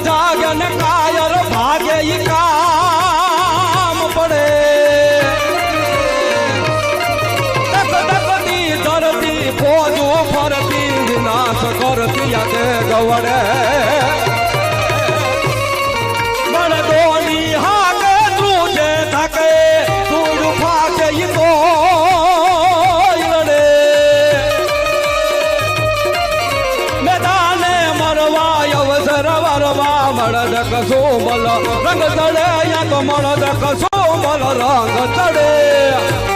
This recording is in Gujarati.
જાગન કાયર ભાગે કામ પડે તક તકતી ધરતી ફોજું ફરતી વિનાશ કરતી ગવડે મારવા મળદ કસો મલ રંગ ચડે યા તો મળદ કસો મલ રંગ ચડે.